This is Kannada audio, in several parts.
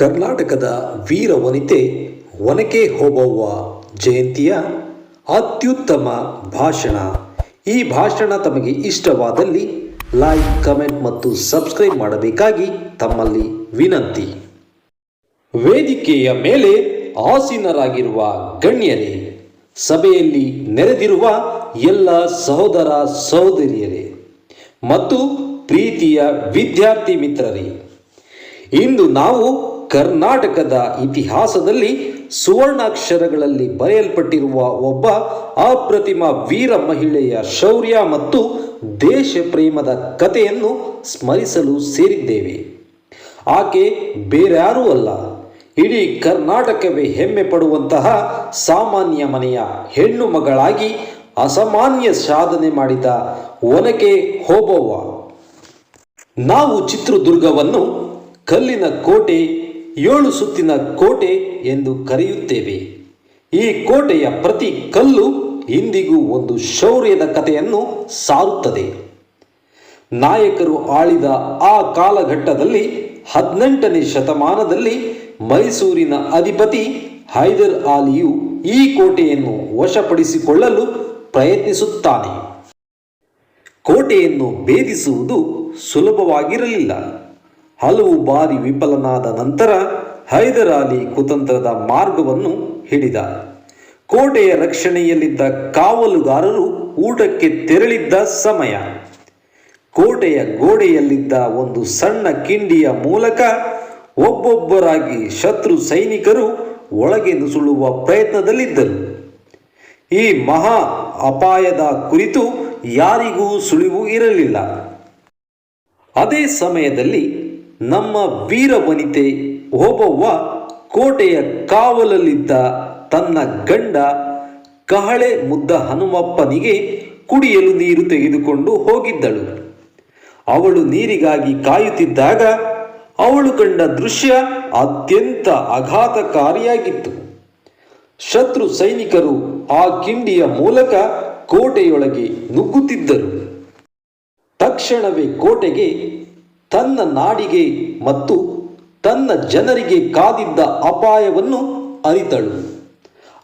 ಕರ್ನಾಟಕದ ವೀರ ವನಿತೆ ಒನಕೆ ಹೋಬವ್ವ ಜಯಂತಿಯ ಅತ್ಯುತ್ತಮ ಭಾಷಣ. ಈ ಭಾಷಣ ತಮಗೆ ಇಷ್ಟವಾದಲ್ಲಿ ಲೈಕ್ ಕಮೆಂಟ್ ಮತ್ತು ಸಬ್ಸ್ಕ್ರೈಬ್ ಮಾಡಬೇಕಾಗಿ ತಮ್ಮಲ್ಲಿ ವಿನಂತಿ. ವೇದಿಕೆಯ ಮೇಲೆ ಆಸೀನರಾಗಿರುವ ಗಣ್ಯರೇ, ಸಭೆಯಲ್ಲಿ ನೆರೆದಿರುವ ಎಲ್ಲ ಸಹೋದರ ಸಹೋದರಿಯರೇ ಮತ್ತು ಪ್ರೀತಿಯ ವಿದ್ಯಾರ್ಥಿ ಮಿತ್ರರೇ, ಇಂದು ನಾವು ಕರ್ನಾಟಕದ ಇತಿಹಾಸದಲ್ಲಿ ಸುವರ್ಣಾಕ್ಷರಗಳಲ್ಲಿ ಬರೆಯಲ್ಪಟ್ಟಿರುವ ಒಬ್ಬ ಅಪ್ರತಿಮ ವೀರ ಮಹಿಳೆಯ ಶೌರ್ಯ ಮತ್ತು ದೇಶ ಪ್ರೇಮದ ಕಥೆಯನ್ನು ಸ್ಮರಿಸಲು ಸೇರಿದ್ದೇವೆ. ಆಕೆ ಬೇರ್ಯಾರೂ ಅಲ್ಲ, ಇಡೀ ಕರ್ನಾಟಕವೇ ಹೆಮ್ಮೆ ಪಡುವಂತಹ ಸಾಮಾನ್ಯ ಮನೆಯ ಹೆಣ್ಣು ಮಗಳಾಗಿ ಅಸಾಮಾನ್ಯ ಸಾಧನೆ ಮಾಡಿದ ಒನಕೆ ಹೋಬವ್ವ. ನಾವು ಚಿತ್ರದುರ್ಗವನ್ನು ಕಲ್ಲಿನ ಕೋಟೆ ಏಳು ಸುತ್ತಿನ ಕೋಟೆ ಎಂದು ಕರೆಯುತ್ತೇವೆ. ಈ ಕೋಟೆಯ ಪ್ರತಿ ಕಲ್ಲು ಇಂದಿಗೂ ಒಂದು ಶೌರ್ಯದ ಕಥೆಯನ್ನು ಸಾರುತ್ತದೆ. ನಾಯಕರು ಆಳಿದ ಆ ಕಾಲಘಟ್ಟದಲ್ಲಿ ಹದಿನೆಂಟನೇ ಶತಮಾನದಲ್ಲಿ ಮೈಸೂರಿನ ಅಧಿಪತಿ ಹೈದರ್ ಆಲಿಯು ಈ ಕೋಟೆಯನ್ನು ವಶಪಡಿಸಿಕೊಳ್ಳಲು ಪ್ರಯತ್ನಿಸುತ್ತಾನೆ. ಕೋಟೆಯನ್ನು ಭೇದಿಸುವುದು ಸುಲಭವಾಗಿರಲಿಲ್ಲ. ಹಲವು ಬಾರಿ ವಿಫಲನಾದ ನಂತರ ಹೈದರ್ ಅಲಿ ಕುತಂತ್ರದ ಮಾರ್ಗವನ್ನು ಹಿಡಿದ. ಕೋಟೆಯ ರಕ್ಷಣೆಯಲ್ಲಿದ್ದ ಕಾವಲುಗಾರರು ಊಟಕ್ಕೆ ತೆರಳಿದ್ದ ಸಮಯ. ಕೋಟೆಯ ಗೋಡೆಯಲ್ಲಿದ್ದ ಒಂದು ಸಣ್ಣ ಕಿಂಡಿಯ ಮೂಲಕ ಒಬ್ಬೊಬ್ಬರಾಗಿ ಶತ್ರು ಸೈನಿಕರು ಒಳಗೆ ನುಸುಳುವ ಪ್ರಯತ್ನದಲ್ಲಿದ್ದರು. ಈ ಮಹಾ ಅಪಾಯದ ಕುರಿತು ಯಾರಿಗೂ ಸುಳಿವು ಇರಲಿಲ್ಲ. ಅದೇ ಸಮಯದಲ್ಲಿ ನಮ್ಮ ವೀರ ವನಿತೆ ಒಬ್ಬವ್ವ ಕೋಟೆಯ ಕಾವಲಲ್ಲಿದ್ದ ತನ್ನ ಗಂಡ ಕಹಳೆ ಮುದ್ದ ಹನುಮಪ್ಪನಿಗೆ ಕುಡಿಯಲು ನೀರು ತೆಗೆದುಕೊಂಡು ಹೋಗಿದ್ದಳು. ಅವಳು ನೀರಿಗಾಗಿ ಕಾಯುತ್ತಿದ್ದಾಗ ಅವಳು ಕಂಡ ದೃಶ್ಯ ಅತ್ಯಂತ ಆಘಾತಕಾರಿಯಾಗಿತ್ತು. ಶತ್ರು ಸೈನಿಕರು ಆ ಕಿಂಡಿಯ ಮೂಲಕ ಕೋಟೆಯೊಳಗೆ ನುಗ್ಗುತ್ತಿದ್ದರು. ತಕ್ಷಣವೇ ಕೋಟೆಗೆ ತನ್ನ ನಾಡಿಗೆ ಮತ್ತು ತನ್ನ ಜನರಿಗೆ ಕಾದಿದ್ದ ಅಪಾಯವನ್ನು ಅರಿತಳು.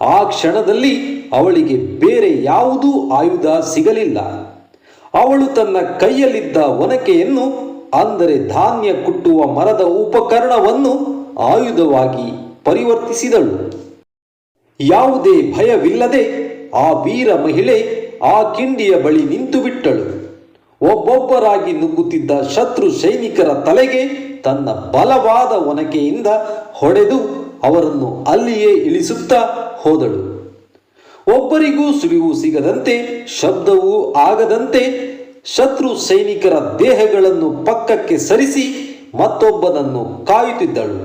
ಆ ಕ್ಷಣದಲ್ಲಿ ಅವಳಿಗೆ ಬೇರೆ ಯಾವುದೂ ಆಯುಧ ಸಿಗಲಿಲ್ಲ. ಅವಳು ತನ್ನ ಕೈಯಲ್ಲಿದ್ದ ಒನಕೆಯನ್ನು, ಅಂದರೆ ಧಾನ್ಯ ಕುಟ್ಟುವ ಮರದ ಉಪಕರಣವನ್ನು ಆಯುಧವಾಗಿ ಪರಿವರ್ತಿಸಿದಳು. ಯಾವುದೇ ಭಯವಿಲ್ಲದೆ ಆ ವೀರ ಮಹಿಳೆ ಆ ಕಿಂಡಿಯ ಬಳಿ ನಿಂತು ಬಿಟ್ಟಳು ಒಬ್ಬೊಬ್ಬರಾಗಿ ನುಗ್ಗುತ್ತಿದ್ದ ಶತ್ರು ಸೈನಿಕರ ತಲೆಗೆ ತನ್ನ ಬಲವಾದ ಒನಕೆಯಿಂದ ಹೊಡೆದು ಅವರನ್ನು ಅಲ್ಲಿಯೇ ಇಳಿಸುತ್ತಾ ಹೋದಳು. ಒಬ್ಬರಿಗೂ ಸುಳಿವು ಸಿಗದಂತೆ, ಶಬ್ದವೂ ಆಗದಂತೆ ಶತ್ರು ಸೈನಿಕರ ದೇಹಗಳನ್ನು ಪಕ್ಕಕ್ಕೆ ಸರಿಸಿ ಮತ್ತೊಬ್ಬನನ್ನು ಕಾಯುತ್ತಿದ್ದಳು.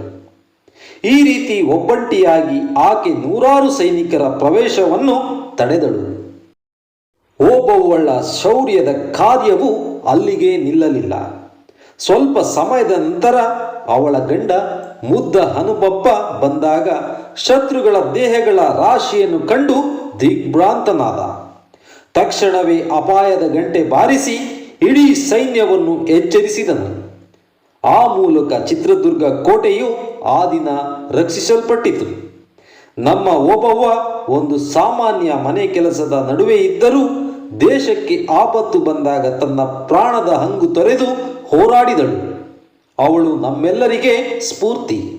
ಈ ರೀತಿ ಒಬ್ಬಂಟಿಯಾಗಿ ಆಕೆ ನೂರಾರು ಸೈನಿಕರ ಪ್ರವೇಶವನ್ನು ತಡೆದಳು. ಓಬವ್ವಳ ಶೌರ್ಯದ ಕಾರ್ಯವು ಅಲ್ಲಿಗೆ ನಿಲ್ಲಲಿಲ್ಲ. ಸ್ವಲ್ಪ ಸಮಯದ ನಂತರ ಅವಳ ಗಂಡ ಮುದ್ದ ಹನುಬಪ್ಪ ಬಂದಾಗ ಶತ್ರುಗಳ ದೇಹಗಳ ರಾಶಿಯನ್ನು ಕಂಡು ದಿಗ್ಭ್ರಾಂತನಾದ. ತಕ್ಷಣವೇ ಅಪಾಯದ ಗಂಟೆ ಬಾರಿಸಿ ಇಡೀ ಸೈನ್ಯವನ್ನು ಎಚ್ಚರಿಸಿದನು. ಆ ಮೂಲಕ ಚಿತ್ರದುರ್ಗ ಕೋಟೆಯು ಆ ದಿನ ರಕ್ಷಿಸಲ್ಪಟ್ಟಿತು. ನಮ್ಮ ಓಬವ್ವ ಒಂದು ಸಾಮಾನ್ಯ ಮನೆ ಕೆಲಸದ ನಡುವೆ ಇದ್ದರೂ ದೇಶಕ್ಕೆ ಆಪತ್ತು ಬಂದಾಗ ತನ್ನ ಪ್ರಾಣದ ಹಂಗು ತೊರೆದು ಹೋರಾಡಿದಳು. ಅವಳು ನಮ್ಮೆಲ್ಲರಿಗೆ ಸ್ಫೂರ್ತಿ.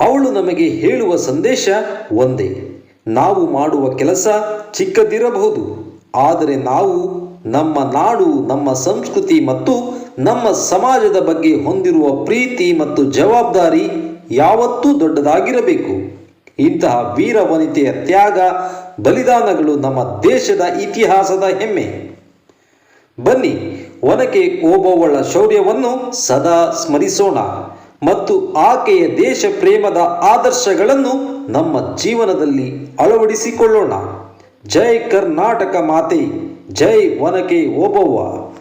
ಅವಳು ನಮಗೆ ಹೇಳುವ ಸಂದೇಶ ಒಂದೇ. ನಾವು ಮಾಡುವ ಕೆಲಸ ಚಿಕ್ಕದಿರಬಹುದು. ಆದರೆ ನಾವು ನಮ್ಮ ನಾಡು, ನಮ್ಮ ಸಂಸ್ಕೃತಿ ಮತ್ತು ನಮ್ಮ ಸಮಾಜದ ಬಗ್ಗೆ ಹೊಂದಿರುವ ಪ್ರೀತಿ ಮತ್ತು ಜವಾಬ್ದಾರಿ ಯಾವತ್ತೂ ದೊಡ್ಡದಾಗಿರಬೇಕು. ಇಂತಹ ವೀರ ವನಿತೆಯ ತ್ಯಾಗ ಬಲಿದಾನಗಳು ನಮ್ಮ ದೇಶದ ಇತಿಹಾಸದ ಹೆಮ್ಮೆ. ಬನ್ನಿ, ಒನಕೆ ಓಬವ್ವಳ ಶೌರ್ಯವನ್ನು ಸದಾ ಸ್ಮರಿಸೋಣ ಮತ್ತು ಆಕೆಯ ದೇಶ ಪ್ರೇಮದ ಆದರ್ಶಗಳನ್ನು ನಮ್ಮ ಜೀವನದಲ್ಲಿ ಅಳವಡಿಸಿಕೊಳ್ಳೋಣ. ಜೈ ಕರ್ನಾಟಕ ಮಾತೆ, ಜೈ ಒನಕೆ ಓಬವ್ವ.